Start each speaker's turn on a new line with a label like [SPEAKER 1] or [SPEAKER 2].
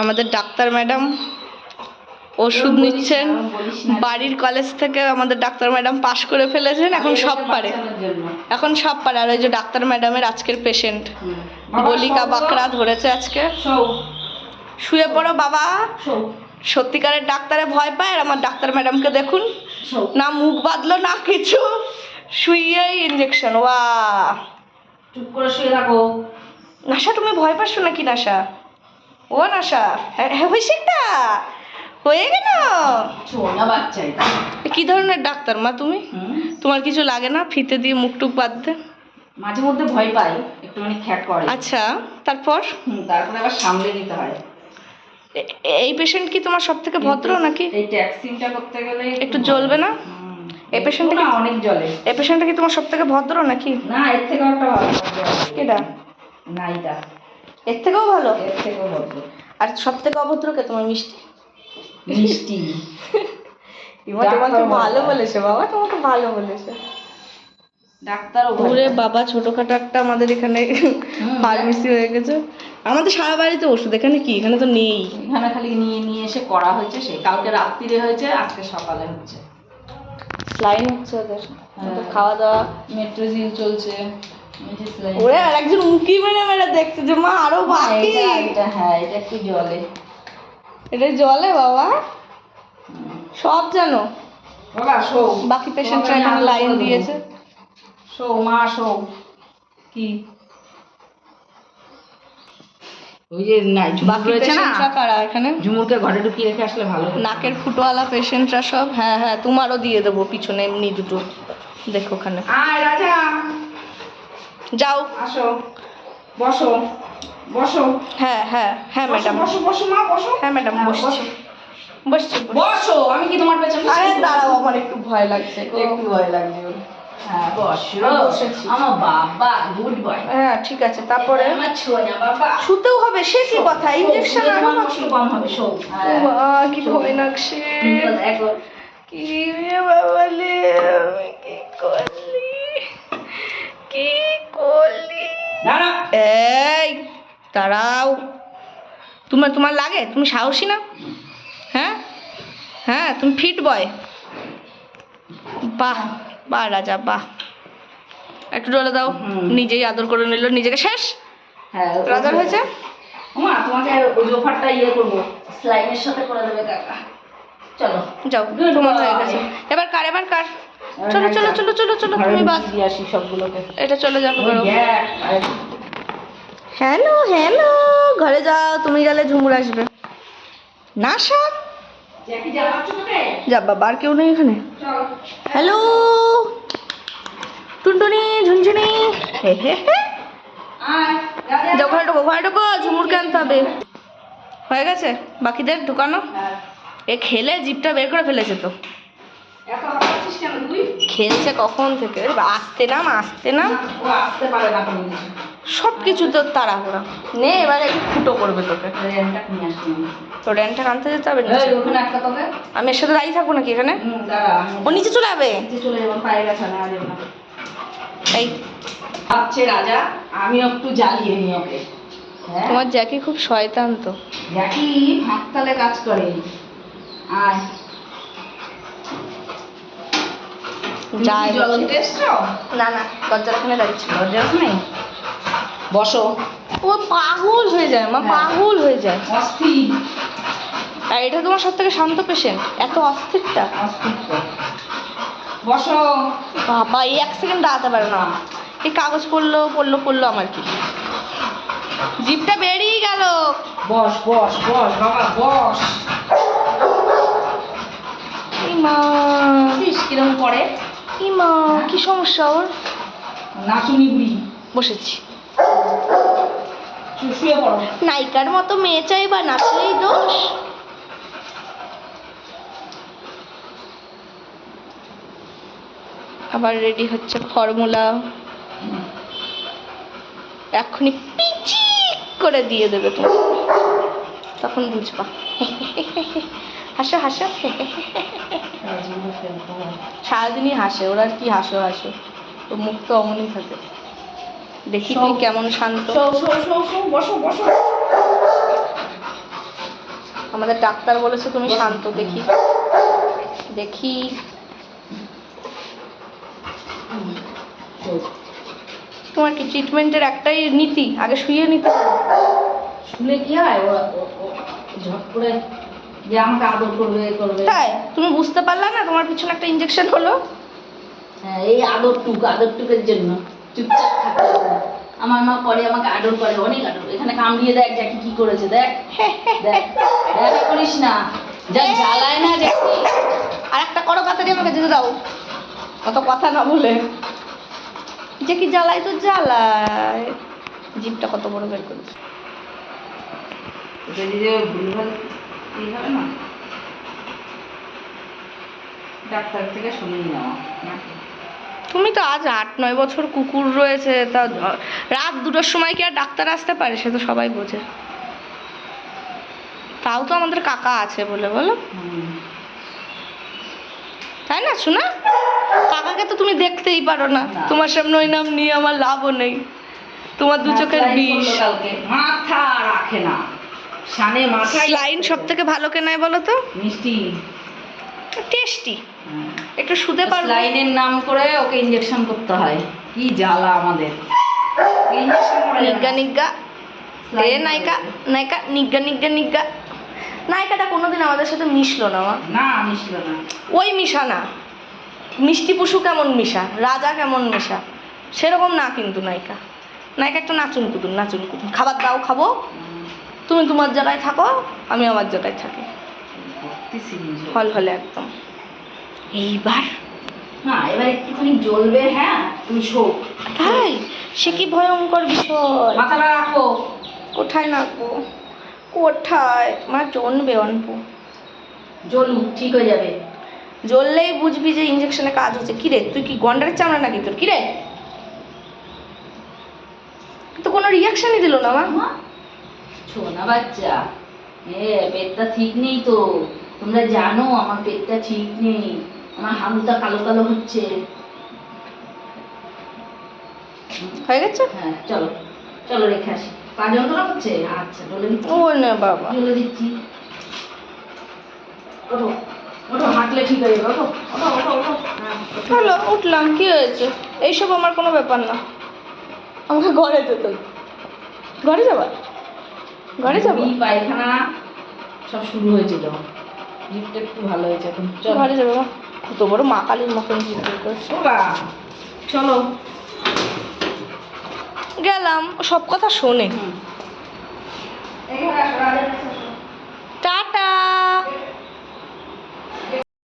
[SPEAKER 1] আমাদের doctor madam ওষুধ নিচ্ছেন। বাড়ির কলেজ থেকে আমাদের ডাক্তার ম্যাডাম পাশ করে ফেলেছেন। এখন সব পারে। এখন সব পারে। আর ওই যে ডাক্তার ম্যাডামের আজকের পেশেন্ট বলিকা বাকরা ধরেছে আজকে। শুয়ে পড়ো বাবা। সত্যিকারের ডাক্তারে ভয় পায় আর আমার ডাক্তার ম্যাডামকে দেখুন। না মুখ বাঁধলো না কিছু। শুয়েই ইঞ্জেকশন ওয়া।
[SPEAKER 2] চুপ করে শুয়ে থাকো।
[SPEAKER 1] নাসা তুমি ভয় পাচ্ছ নাকি নাসা ও হ্যাঁ, হয়েছে একটা হয়ে গেল? কি ধরনের ডাক্তার মা তুমি? তোমার কিছু লাগে না? ফিতে দিয়ে মুখ টুক বাঁধতে?
[SPEAKER 2] মাঝে মধ্যে ভয় পাই একটুখানি খ্যাট করে।
[SPEAKER 1] আচ্ছা তারপর?
[SPEAKER 2] তারপরে আবার সামলে নিতে হয়।
[SPEAKER 1] এই পেশেন্ট কি তোমার সব থেকে ভদ্র নাকি?
[SPEAKER 2] এই ট্যাক্সিংটা করতে গেলে
[SPEAKER 1] একটু জ্বলবে না। এই পেশেন্টটা
[SPEAKER 2] না অনেক জলে
[SPEAKER 1] এই পেশেন্টটা কি তোমার সব থেকে ভদ্র নাকি?
[SPEAKER 2] না এর থেকেও একটা ভালো এটা
[SPEAKER 1] এর থেকেও ভালো।
[SPEAKER 2] এর থেকেও ভদ্র
[SPEAKER 1] আর সব থেকে অভদ্র কে তোমার মিষ্টি?
[SPEAKER 2] মিষ্টি।
[SPEAKER 1] তোমাকে ভালো বলেছে বাবা তোমাকে ভালো বলেছে।
[SPEAKER 2] ডাক্তারও
[SPEAKER 1] দূরে বাবা ছোটখাটো একটা আমাদের এখানে ফার্মেসি হয়ে গেছে। আমাদের সারা বাড়িতে ওষুধ এখানে কি? এখানে তো নেই।
[SPEAKER 2] এখানে খালি নিয়ে নিয়ে এসে করা হয়েছে সে কালকে রাত্রিরে হয়েছে আজকে সকালে হচ্ছে।
[SPEAKER 1] লাইন হচ্ছে ওদের।
[SPEAKER 2] হ্যাঁ।
[SPEAKER 1] খাওয়া দাওয়া।
[SPEAKER 2] মেট্রোজিন চলছে।
[SPEAKER 1] ওরে আর একজন উঁকি মেরে মেরে দেখছে যে মা আরও বাকি।
[SPEAKER 2] এটা এটা হ্যাঁ এটা একটু জলে?
[SPEAKER 1] এটা জলে বাবা। সব জানো।
[SPEAKER 2] বাবা শো।
[SPEAKER 1] বাকি পেশেন্টরা এখানে লাইন দিয়েছে।
[SPEAKER 2] শো মা শো। কি? ওই যে না ঝুমুর রয়েছে না?
[SPEAKER 1] কারা এখানে?
[SPEAKER 2] ঝুমুরকে ঘরে ঢুকিয়ে রেখে আসলে ভালো।
[SPEAKER 1] নাকের ফুটোওয়ালা পেশেন্টরা সব। হ্যাঁ হ্যাঁ তোমারও দিয়ে দেবো পিছনে এমনি দুটো। দেখো ওখানে।
[SPEAKER 2] আয় রাজা।
[SPEAKER 1] যাও।
[SPEAKER 2] আসো। বসো। বসো।
[SPEAKER 1] হ্যাঁ হ্যাঁ হ্যাঁ ম্যাডাম।
[SPEAKER 2] বসো বসো মা বসো।
[SPEAKER 1] হ্যাঁ ম্যাডাম
[SPEAKER 2] হ্যাঁ,
[SPEAKER 1] বসছি।
[SPEAKER 2] বসো।
[SPEAKER 1] বসছি
[SPEAKER 2] বসো আমি কি তোমার পেছনে
[SPEAKER 1] আরে দাঁড়াও আমার একটু ভয় লাগছে।
[SPEAKER 2] একটু ভয় লাগছে হ্যাঁ। আমার বাবা গুড বয়।
[SPEAKER 1] হ্যাঁ ঠিক আছে তারপরে?
[SPEAKER 2] আমার ছোনা বাবা।
[SPEAKER 1] শুতেও হবে সে কি কথা?
[SPEAKER 2] আরও কম হবে শো হ্যাঁ।
[SPEAKER 1] রে কি করলি? কি করলি? এই দাঁড়াও। তোমার তোমার লাগে? তুমি সাহসী না? হ্যাঁ? হ্যাঁ তুমি ফিট বয় বাহ বাহ রাজা বাহ। একটু ডলে দাও। নিজেই আদর করে নিল নিজেকে শেষ।
[SPEAKER 2] হ্যাঁ
[SPEAKER 1] রাজার হয়েছে?
[SPEAKER 2] তোমাকে ওই জোফারটা ইয়ে করব। স্লাইমের সাথে করে দেবে কাকা। চলো।
[SPEAKER 1] যাও তোমার হয়ে গেছে। এবার কার এবার কার? চলো চলো চলো চলো চলো
[SPEAKER 2] ঘরে
[SPEAKER 1] তুমি
[SPEAKER 2] দিয়ে আসি সবগুলোকে।
[SPEAKER 1] এটা চলে যাবে হ্যালো হ্যালো ঘরে যাও তুমি গেলে ঝুমুর আসবে। না সব। যা বাবা আর কেউ নেই এখানে। হ্যালো টুনটুনি ঝুনঝুনি। হে হে হে। যাও ঘরে ঢোকো ঘরে ঢোকো ঝুমুরকে আনতে হবে। হয়ে গেছে? বাকিদের ঢুকানো?
[SPEAKER 2] হ্যাঁ।
[SPEAKER 1] এ খেলে জিপটা বের করে ফেলেছে তো? খেলছে কখন থেকে? আসতে নাম আসতে নাম। সব কিছু। তো তাড়াহুড়া। নে এবারে একটু ফুটো করবে তোকে। তো র্যানটা আনতে যেতে হবে। আমি এর সাথে দাঁড়িয়ে থাকব নাকি এখানে? ও নিচে চলে যাবে। এই।
[SPEAKER 2] ভাবছে রাজা আমি একটু জ্বালিয়ে নি ওকে। হ্যাঁ?
[SPEAKER 1] তোমার জ্যাকি খুব শয়তান তো।
[SPEAKER 2] জ্যাকি হাততালে কাজ করে। আয়।
[SPEAKER 1] না না দরজার ওখানে
[SPEAKER 2] বসো।
[SPEAKER 1] ও পাগল হয়ে যায় মা। পাগল যায়।
[SPEAKER 2] অস্থির।
[SPEAKER 1] আর এটা তোমার সব থেকে শান্ত পেশেন্ট এত অস্থিরটা।
[SPEAKER 2] বসো।
[SPEAKER 1] বাবা এই এক সেকেন্ড দাঁড়াতে পারে না। এই কাগজ পড়ল পড়ল পড়ল আমার কি। জিপটা বেরিয়ে গেল।
[SPEAKER 2] বস বস বস বাবা বস।
[SPEAKER 1] ইমা
[SPEAKER 2] কিরম পড়ে
[SPEAKER 1] ইমা কি সমস্যা ওর?
[SPEAKER 2] নাচুনি বুড়ি।
[SPEAKER 1] বসেছি।
[SPEAKER 2] শুয়ে পড়ো।
[SPEAKER 1] নায়িকার মতো মেয়ে চাই বা নাচলেই দোষ? আবার রেডি হচ্ছে ফর্মুলা। এক্ষুনি পিচিক করে দিয়ে দেবে তুমি তখন বুঝবা। হাসো হাসো। সারাদিনই হাসে ওরা আর কি হাসো হাসো। তো মুখ তো অমনই থাকে। দেখি তুই কেমন শান্ত।
[SPEAKER 2] বসো বসো।
[SPEAKER 1] আমাদের ডাক্তার বলেছে তুমি শান্ত দেখি। দেখি। তোমার কি ট্রিটমেন্টের একটাই নীতি? আগে শুয়ে নিতে।
[SPEAKER 2] শুলে কি হয়? ঝট করে যে আমাকে আদর করবে এ করবে।
[SPEAKER 1] তাই? তুমি বুঝতে পারলা না তোমার পিছনে একটা ইঞ্জেকশন হলো?
[SPEAKER 2] হ্যাঁ, এই আদরটুক আদরটুকের জন্য। চুপচাপ থাকতে আমার মা পরে আমাকে আদর করে অনেক আদর। এখানে কামড়িয়ে দেখ জ্যাকি কি করেছে দেখ। দেখ। দেখা করিস না। যা জ্বালায় না জ্যাকি
[SPEAKER 1] আর একটা করো তাড়াতাড়ি আমাকে যেতে দাও। অত কথা না বলে। যে কি জ্বালায় তো জ্বালায়। জিভটা কত বড় বের করেছে।
[SPEAKER 2] যদি ভুলভাল ই হবে না? ডাক্তার থেকে শুনিয়ে নেওয়া।
[SPEAKER 1] তুমি তো আজ আট নয় বছর কুকুর রয়েছে তা রাত দুটোর সময় কি আর ডাক্তার আসতে পারে? সে তো সবাই বোঝে। তাও তো আমাদের কাকা আছে বলে বলো। তাই না শোনা? কাকাকে তো তুমি দেখতেই পারো না। তোমার সামনে ওই নাম নিয়ে আমার লাভও নেই। তোমার দু চোখের বিষ।
[SPEAKER 2] মাথা রাখে না। সানে মাথায়
[SPEAKER 1] লাইন সব থেকে ভালো কেনায় বলো তো?
[SPEAKER 2] মিষ্টি।
[SPEAKER 1] টেস্টি একটু শুতে পারব?
[SPEAKER 2] লাইনের নাম করে ওকে ইঞ্জেকশন করতে হয়। কি জ্বালা আমাদের।
[SPEAKER 1] নিজ্ঞা নিজ্ঞা। এ নায়িকা নায়িকা নিজ্ঞা নিজ্ঞা নিজ্ঞা। নায়িকাটা কোনোদিন আমাদের সাথে মিশলো না মা।
[SPEAKER 2] না মিশলো না।
[SPEAKER 1] ওই মিশা না। মিষ্টি পশু কেমন মিশা? রাজা কেমন মিশা? সেরকম না কিন্তু নায়িকা। নায়িকা একটা নাচুন কুতুন নাচুন কুতুন খাবার দাও খাব। তুমি তোমার জায়গায় থাকো আমি আমার জায়গায় থাকি। হল হলে একদম। এইবার?
[SPEAKER 2] না এবার একটুখানি জ্বলবে হ্যাঁ? তুমি শোক।
[SPEAKER 1] তাই? সে কি ভয়ঙ্কর বিষয়?
[SPEAKER 2] মাথাটা রাখো
[SPEAKER 1] কোথায় কোথায়? মা
[SPEAKER 2] ঠিক হয়ে যাবে।
[SPEAKER 1] জ্বললেই বুঝবি যে ইঞ্জেকশনে কাজ হচ্ছে। কিরে তুই কি গন্ডারের চামড়া নাকি তোর? কিরে তো কোনো রিয়াকশনই দিল না মা
[SPEAKER 2] ছোনা বাচ্চা এ পেটটা ঠিক নেই তো। তোমরা জানো আমার পেটটা ঠিক নেই। আমার হামটা কালো কালো হচ্ছে।
[SPEAKER 1] হয়ে গেছে?
[SPEAKER 2] হ্যাঁ চলো। চলো রেখে আসি। পা যন্ত্রণা হচ্ছে? আচ্ছা বলে দিচ্ছি।
[SPEAKER 1] ও না বাবা।
[SPEAKER 2] বলে দিচ্ছি। ওঠো ওঠো হাঁটলে ঠিক হয়ে যাবে। ওঠো ওঠো ওঠো ওঠো। হ্যাঁ,
[SPEAKER 1] উঠলাম কি হয়েছে? এইসব আমার কোনো ব্যাপার না। আমাকে ঘরে যেতে ঘরে যাবা? ঘরে যাব?
[SPEAKER 2] পায়খানা সব শুরু হয়েছিল। গিফটটা একটু ভালো হয়েছে এখন চল।
[SPEAKER 1] ঘরে যাব কত বড় মা কালীর মতন গিফট করছে।
[SPEAKER 2] চলো।
[SPEAKER 1] গেলাম সব কথা শোনে।
[SPEAKER 2] টাটা।